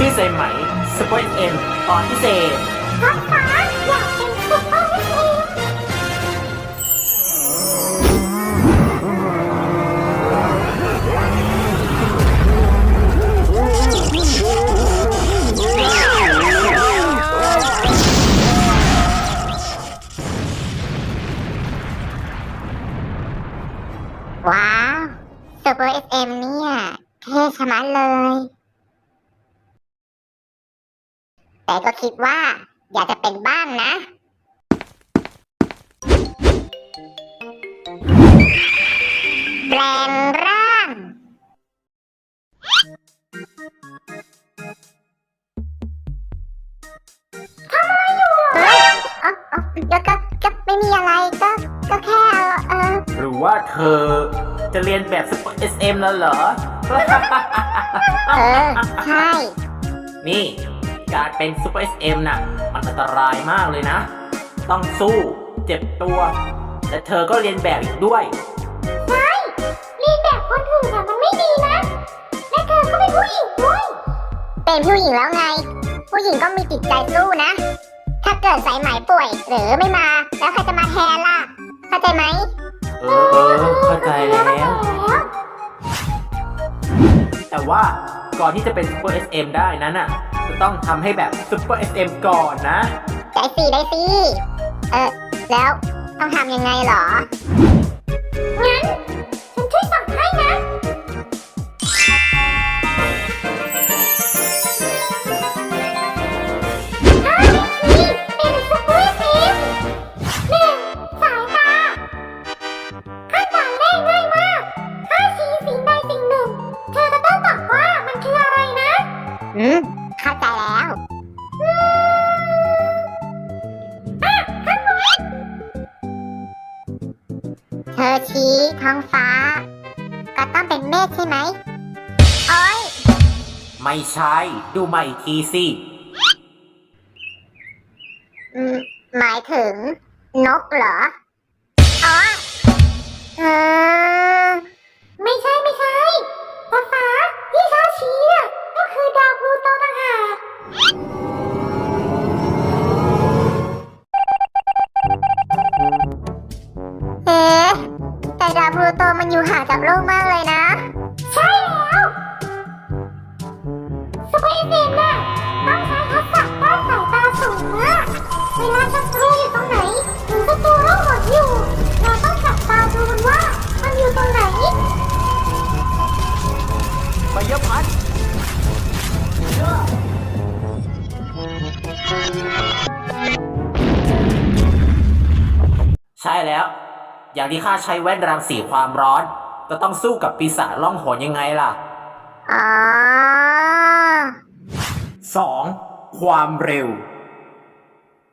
พี่ใส่ไหมสปอยเอ็มตอนพิเศษป๊าป๊าอยากเป็นซุปอร์เอ็มว้าวซูเปอร์เอสเอ็มเนี่ยเท่ชะมัดเลย แต่ก็คิดว่า อยากจะเป็นบ้างนะ แปลงร่าง ทำอะไรอยู่เฮ้ยอ๋ออ๋อก็ก็ก็ไม่มีอะไรก็ก็แค่เออ หรือว่าเธอจะเรียนแบบสปอยเอสเอ็มแล้วเหรอ เออ ใช่ นี่ การเป็นซูเปอร์เอสเอ็มน่ะ มันอันตรายมากเลยนะ ต้องสู้เจ็บตัวแต่เธอก็เรียนแบบอีกด้วย ใช่เรียนแบบคนอื่นอะมันไม่ดีนะ และเธอก็เป็นผู้หญิงด้วย เป็นผู้หญิงแล้วไง ผู้หญิงก็มีจิตใจสู้นะ ถ้าเกิดสายไหมป่วยหรือไม่มา แล้วใครจะมาแทนล่ะ เข้าใจไหม เออเออเข้าใจแล้ว แต่ว่า ก่อนที่จะเป็นซูเปอร์เอสเอ็มได้นั้นอะ จะต้องทำให้แบบซูเปอร์เอสเอ็มก่อนนะ ได้สิได้สิเออแล้วต้องทำยังไงเหรอ งั้น ไม่ใช่ ดูใหม่อีกทีสิ อืมหมายถึง นกเหรอ อ๋อ เออ ไม่ใช่ไม่ใช่ฟ้าฟ้าที่เธอชี้น่ะก็คือดาวพลูโตต่างหาก เอ๊ะแต่ดาวพลูโตมันอยู่ห่างจากโลกมากเลยนะ อย่างที่ข้าใช้แว่นรังสีความร้อน จะต้องสู้กับปีศาจล่องหนยังไงล่ะอ๋อ 2. ความเร็ว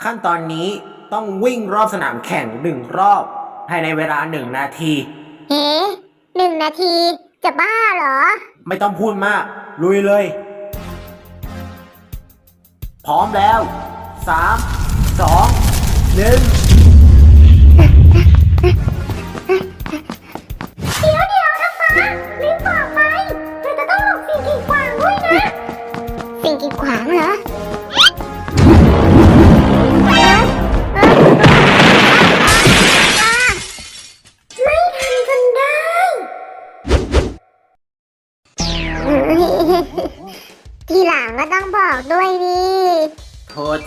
ขั้นตอนนี้ต้องวิ่งรอบสนามแข่งหนึ่งรอบ ภายในเวลาหนึ่งนาที เอ๊ะหนึ่งนาทีจะบ้าเหรอ ไม่ต้องพูดมาก ลุยเลย พร้อมแล้ว 3 2 1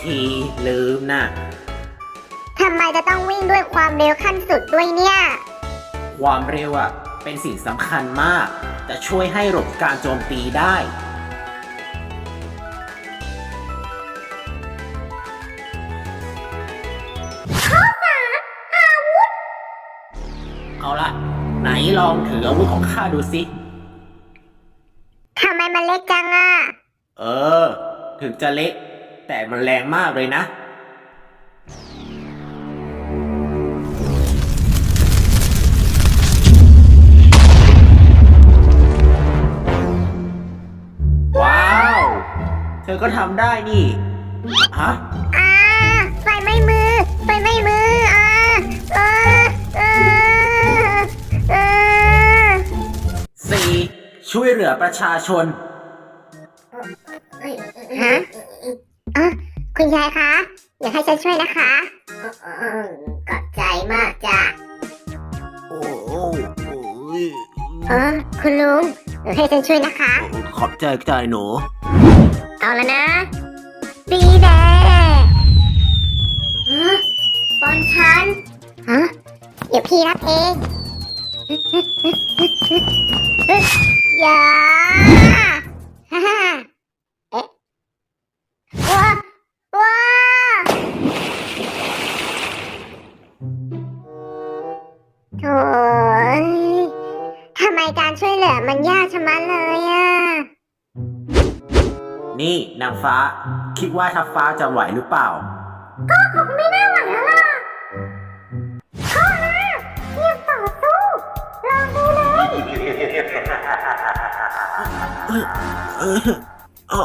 ทีลืมนะทำไมจะต้องวิ่งด้วยความเร็วขั้นสุดด้วยเนี่ย ความเร็วอะเป็นสิ่งสำคัญมาก จะช่วยให้หลบการโจมตีได้ เอาละไหนลองถืออาวุธของข้าดูสิ ทำไมมันเล็กจังอะ เออ ถึงจะเล็ก แต่มันแรงมากเลยนะ ว้าว เธอก็ทำได้นี่ ฮะ อ่าไฟไหม้มือ ไฟไหม้มือ อ่าเออเออเออ 4. ช่วยเหลือประชาชนเอฮะ อคุณยายคะอยากให้ฉันช่วยนะคะขอบใจมากจ้ะโอ้โอ้โอ้ยเออคุณลุงอยากให้ฉันช่วยนะคะ ขอบใจใจหนูเอาแล้วนะปีแดงบอลฉันฮะเดี๋ยวพี่รับเองอย่า นี่นางฟ้า คิดว่าทัพฟ้าจะไหวหรือเปล่าไม่น่าหวังแล้วล่ะข้อห้าเทียบต่อสู้ลองดูเลยเออเออ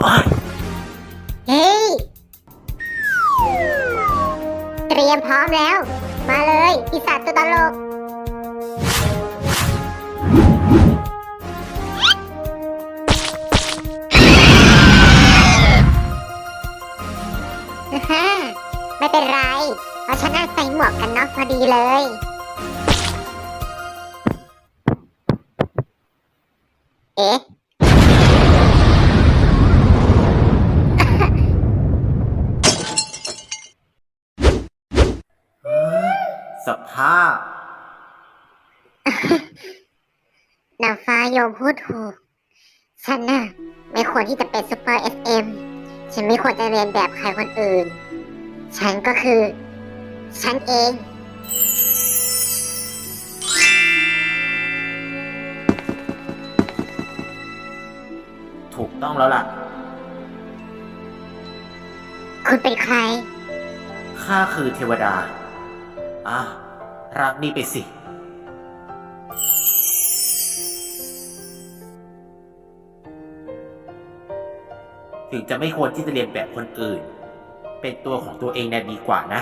เฮ้ย เตรียมพร้อมแล้ว มาเลยปีศาจตัวตลก เลย เอ๊ะ สภาพ นางฟ้าโยมพูดถูก ฉันน่ะ ไม่ควรที่จะเป็นซูเปอร์เอสเอ็มฉันไม่ควรจะเรียนแบบใครคนอื่น ฉันก็คือ ฉันเอง ถูกต้องแล้วล่ะ คุณเป็นใคร ข้าคือเทวดา อะ รักนี่ไปสิ ถึงจะไม่ควรที่จะเรียนแบบคนอื่น เป็นตัวของตัวเองน่ะดีกว่านะ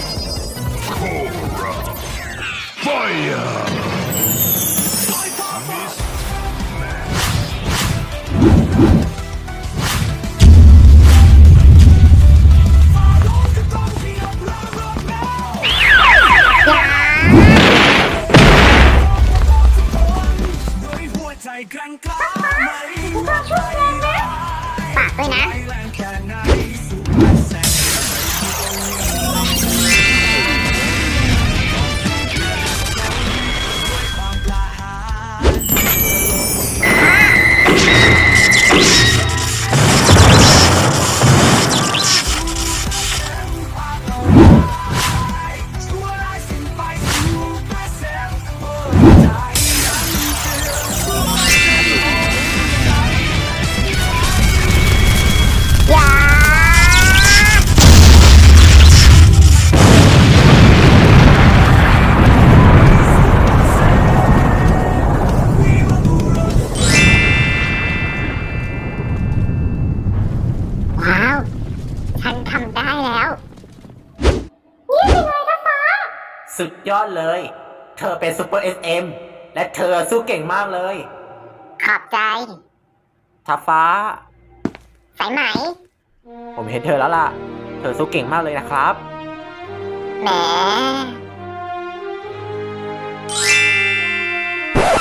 Fire. Oh, my God. สุดยอดเลย เธอเป็นซูเปอร์เอสเอ็มและเธอสู้เก่งมากเลย ขอบใจ ทัพฟ้า สายไหม ผมเห็นเธอแล้วล่ะ เธอสู้เก่งมากเลยนะครับ แหม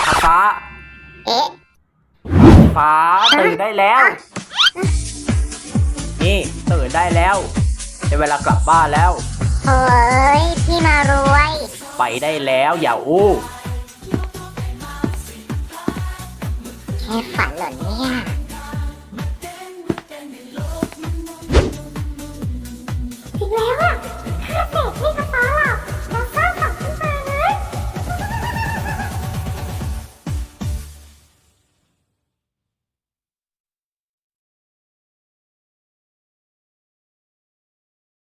ทัพฟ้า เอ๊ะ ฟ้าตื่นได้แล้ว นี่ตื่นได้แล้วได้เวลากลับบ้านแล้ว เฮ้ยพี่มารวย ไปได้แล้วอย่าอู้ แค่ฝันเหรอเนี่ย